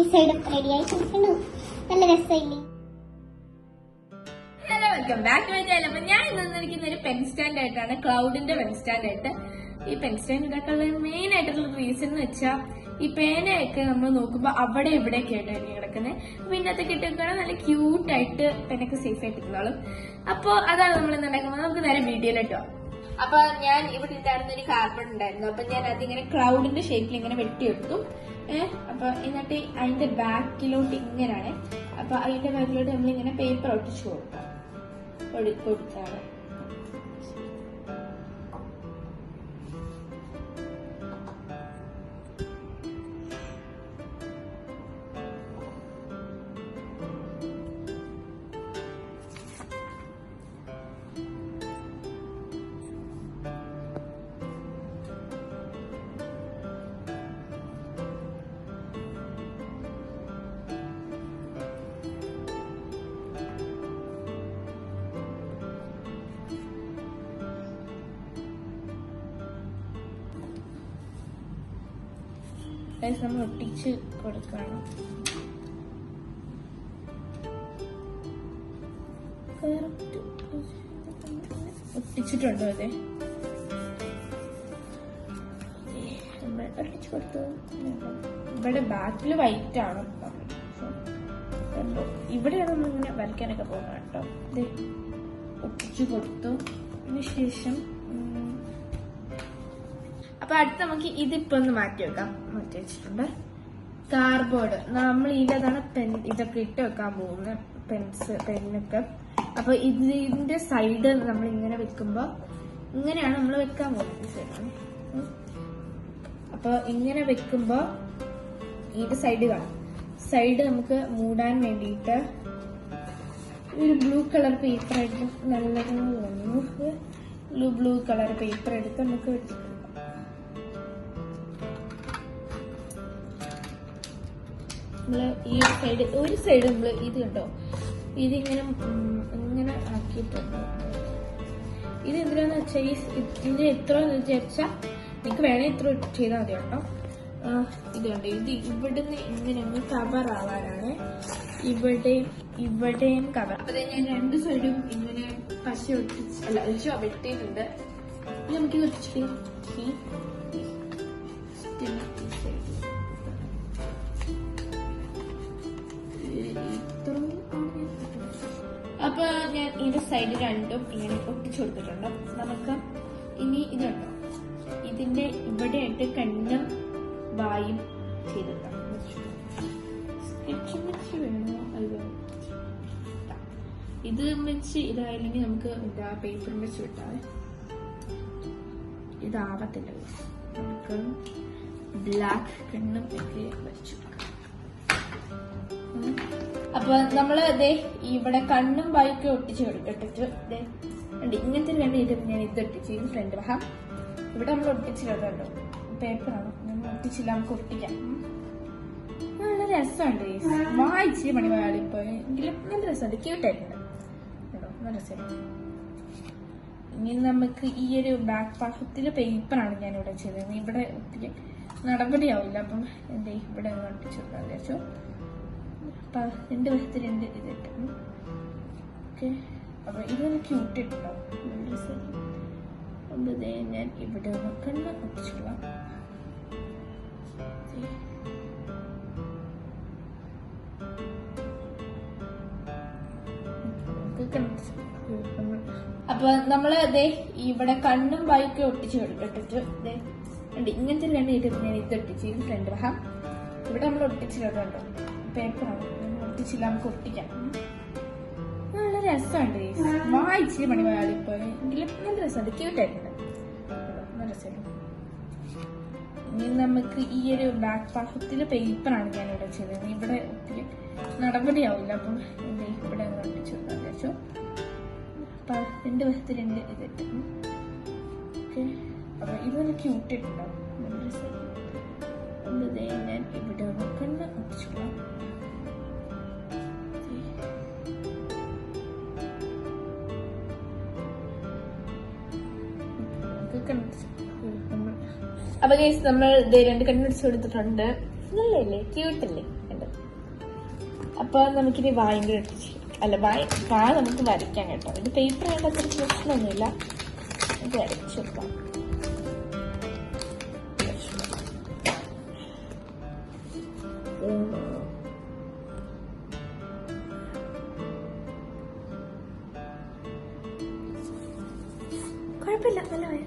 ഈ സൈഡും റെഡി ആയി കണ്ടു നല്ല രസമില്ലേ hello welcome back to my channel ഞാൻ ഇന്ന് വന്നിരിക്കുന്ന ഒരു പെൻ സ്റ്റാൻഡ് ആയിട്ടാണ് ക്ലൗഡിന്റെ പെൻ സ്റ്റാൻഡ് ആയിട്ട്. ഈ പെൻ സ്റ്റാൻഡ് ഉണ്ടാക്കാനുള്ള മെയിൻ ആയിട്ടുള്ള റീസൺ എന്ന് വെച്ചാൽ ഈ പേനയൊക്കെ നമ്മൾ നോക്കുമ്പോൾ അവിടെ ഇവിടെയൊക്കെ ആയിട്ടായിരിക്കും കിടക്കുന്നത് അപ്പൊ ഇതിനകത്തൊക്കെ ഇട്ട് വെക്കുകയാണെങ്കിൽ നല്ല ക്യൂട്ട് ആയിട്ട് പെനൊക്കെ സേഫ് ആയിട്ട് ഇരുന്നോളും അപ്പോൾ അതാണ് നമ്മൾ ഇന്ന് ഉണ്ടാക്കുന്നത്. നമുക്ക് നേരെ വീഡിയോയിലിട്ടോ അപ്പൊ ഞാൻ ഇവിടെ ഉണ്ടായിരുന്ന ഒരു കാർബൺ ഉണ്ടായിരുന്നു. അപ്പൊ ഞാൻ അതിങ്ങനെ ക്ലൗഡിന്റെ ഷേപ്പിൽ ഇങ്ങനെ വെട്ടിയെടുത്തു. അപ്പൊ എന്നിട്ട് അതിന്റെ ബാക്കിലോട്ട് ഇങ്ങനെയാണ്. അപ്പൊ അതിന്റെ ബാക്കിലോട്ട് നമ്മൾ ഇങ്ങനെ പേപ്പർ ഒട്ടിച്ചു കൊടുക്കാം. കൊടു- കൊടുത്താണ്. Guys, നമ്മൾ ഒട്ടിച്ച് കൊടുക്കണം. ഒട്ടിച്ചിട്ടുണ്ടോ അതെ ഒട്ടിച്ച് കൊടുത്തു. ഇവിടെ ബാക്കിൽ വൈറ്റ് ആണ്. ഇവിടെയാണ് നമ്മൾ ഇങ്ങനെ വരയ്ക്കാനൊക്കെ പോകുന്നത് കേട്ടോ. ദേ, ഒട്ടിച്ചു കൊടുത്തു. അതിനുശേഷം അപ്പൊ അടുത്ത് നമുക്ക് ഇതിപ്പോ ഒന്ന് മാറ്റി വെക്കാം. മാറ്റി വെച്ചിട്ടുണ്ട്. കാർബോർഡ് നമ്മൾ ഇതിലാണ് പെൻ ഇതൊക്കെ ഇട്ട് വെക്കാൻ പോകുന്നത്. പെൻസ് പെന്നൊക്കെ അപ്പൊ ഇതിന്റെ സൈഡ് നമ്മൾ ഇങ്ങനെ വെക്കുമ്പോ ഇങ്ങനെയാണ് നമ്മൾ വെക്കാൻ പോകുന്നത് അപ്പൊ ഇങ്ങനെ വെക്കുമ്പോ ഇത് സൈഡ് കാണും. സൈഡ് നമുക്ക് മൂടാൻ വേണ്ടിയിട്ട് ഒരു ബ്ലൂ കളർ പേപ്പർ എടുത്ത് നല്ലതെന്ന് തോന്നുന്നു ബ്ലൂ ബ്ലൂ കളർ പേപ്പർ എടുത്ത് നമുക്ക് വെച്ചിട്ടുണ്ട് നമ്മൾ ഈ ഒരു സൈഡ് ഒരു സൈഡ് നമ്മൾ ഇത് കണ്ടോ? ഇതിങ്ങനെ ഇങ്ങനെ ആക്കിയിട്ടുണ്ട്. ഇത് എന്തിനാന്ന് വെച്ചാൽ ഈ ഇതിന് എത്ര എന്ന് വിചാരിച്ചാൽ നിങ്ങൾക്ക് വേണേ ഇത്ര ചെയ്താൽ മതി കേട്ടോ. ഇതുണ്ട് ഇത് ഇവിടുന്ന് ഇങ്ങനെ ഒന്ന് കവർ ആവാനാണ്. ഇവിടെയും ഇവിടെയും കവർ അപ്പൊ ഞാൻ രണ്ട് സൈഡും ഇങ്ങനെ പശ ഒട്ടിച്ച് അല്ല വെട്ടിയിട്ടുണ്ട്. ഇനി നമുക്ക് ഇത് ഒട്ടിച്ചിട്ട് അപ്പൊ ഞാൻ ഇതിന്റെ സൈഡ് രണ്ടും ഇങ്ങനെ ഒട്ടിച്ചു കൊടുത്തിട്ടുണ്ട്. നമുക്ക് ഇനി ഇതുണ്ടോ ഇതിന്റെ ഇവിടെയായിട്ട് കണ്ണും വായും ഇത്. വെച്ച് ഇതായില്ലെങ്കിൽ നമുക്ക് എന്താ പേപ്പർ വെച്ച് വിട്ടാൽ ഇതാവത്തില്ല. നമുക്ക് ബ്ലാക്ക് കണ്ണും ഒക്കെ വെച്ചു കൊടുക്കാം. അപ്പൊ നമ്മൾ ദേ ഇവിടെ കണ്ണും വായൊക്കെ ഒട്ടിച്ച് ഇട്ടിട്ട് ഇങ്ങനത്തെ രണ്ട് ഇത് ഞാൻ ഇത് ഒട്ടിച്ച് ഇത് ഫ്രണ്ട് വഹം ഇവിടെ നമ്മൾ ഒട്ടിച്ചിട്ടുണ്ടോ പേപ്പറാണ് നമ്മൾ ഒട്ടിച്ചില്ല നമുക്ക് ഒട്ടിക്കാം. നല്ല രസമുണ്ട് വായിച്ചിരി പണി വാളിപ്പോ എങ്കിലും നല്ല രസമുണ്ട്. ക്യൂട്ടായിട്ടുണ്ട് നല്ല രസമുണ്ട്. ഇനി നമുക്ക് ഈ ഒരു ബാക്ക് ഭാഗത്തിൽ പേപ്പറാണ് ഞാൻ ഇവിടെ ചെയ്തത് ഇവിടെ ഒത്തിരി നടപടിയാവില്ല. അപ്പം എന്തേ ഇവിടെ ഒന്ന് ഒട്ടിച്ചു അപ്പൊ രണ്ട് വശത്ത് രണ്ട് ഇതിട്ട് ഓക്കെ. അപ്പൊ ഇത് നല്ല ക്യൂട്ട് ഞാൻ ഇവിടെ കണ്ണ് ഒട്ടിച്ചോളാം അപ്പൊ നമ്മൾ അതെ ഇവിടെ കണ്ണും വായിക്കും ഒട്ടിച്ച് ഇട്ടിട്ട് ഇങ്ങനത്തെ രണ്ട് ഞാൻ ഇത് ഒട്ടിച്ച് ഇത് ഫ്രണ്ട് ഇവിടെ നമ്മൾ ഒട്ടിച്ചിട്ടുണ്ടോ ഒട്ടിച്ചില്ല നമുക്ക് നല്ല രസമുണ്ട് നല്ല രസമുണ്ട്. നല്ല രസമുണ്ട്. ഇനി നമുക്ക് ഈ ഒരു ബാക്ക് ഭാഗത്തിൽ പേപ്പറാണ് ഞാൻ ഇവിടെ ചെയ്തത് ഇവിടെ ഒത്തിരി നടപടിയാവില്ല. അപ്പം ഇവിടെ ഒട്ടിച്ചു. വിചാരിച്ചു അപ്പൊ രണ്ട് വശത്ത് രണ്ട് ഇതിട്ട് ഓക്കെ ഇതൊന്ന് നല്ല അപ്പൊ ഗൈസ് നമ്മൾ ദേ രണ്ട് കണ്ണടിച്ച് കൊടുത്തിട്ടുണ്ട്. നല്ലല്ലേ ക്യൂട്ടല്ലേ കണ്ടോ? അപ്പൊ നമുക്കിനി വായും കൂടി അല്ല വായ വാ നമുക്ക് വരയ്ക്കാം കേട്ടോ. ഇത് പേപ്പർ ആയതുകൊണ്ട് അത്ര പ്രശ്നമൊന്നുമില്ല. ഇത് വരച്ചു വെക്കാം കുഴപ്പമില്ല നല്ല വയ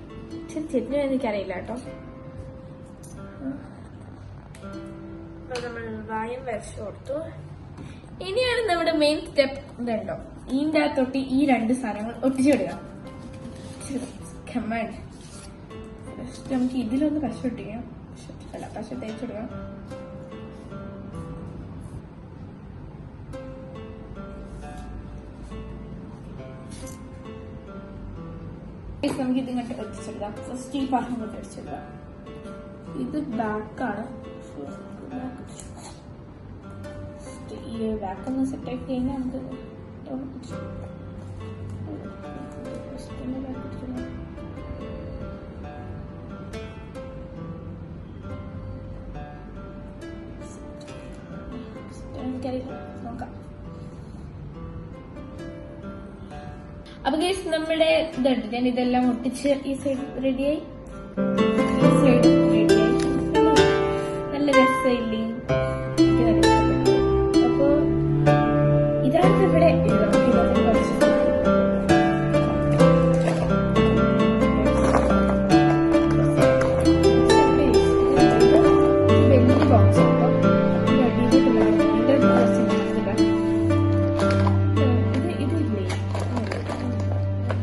ശരി എനിക്ക് എനിക്കറിയില്ല കേട്ടോ. ഇനിയാണ് നമ്മുടെ മെയിൻ സ്റ്റെപ്പ് ഇതുണ്ടോ ഇതിന്റെ അകത്തൊട്ട് ഈ രണ്ട് സാധനങ്ങൾ ഒട്ടിച്ചിടുക കമാൻഡ് നമുക്ക് ഇതിലൊന്ന് പശ ഒട്ടിക്കാം. അല്ല പശ തേച്ചിടുക Guys, നമുക്ക് ഇത് ഇങ്ങോട്ട് ഒട്ടിച്ചെടുക്കാം ഫസ്റ്റ് ഈ ഭാഗം കൊണ്ട് ഒട്ടിച്ചെടുക്കാം ഇത് ബാക്കാണ് ഈ ബാക്ക് ഒന്ന് സെറ്റ് ആക്കി കഴിഞ്ഞാൽ നമുക്ക്. എനിക്കറിയില്ല നോക്കാം അപ്പൊ ഗേസ് നമ്മുടെ ഇതുണ്ട്. ഞാൻ ഇതെല്ലാം ഒട്ടിച്ച് ഈ സൈഡ് റെഡിയായി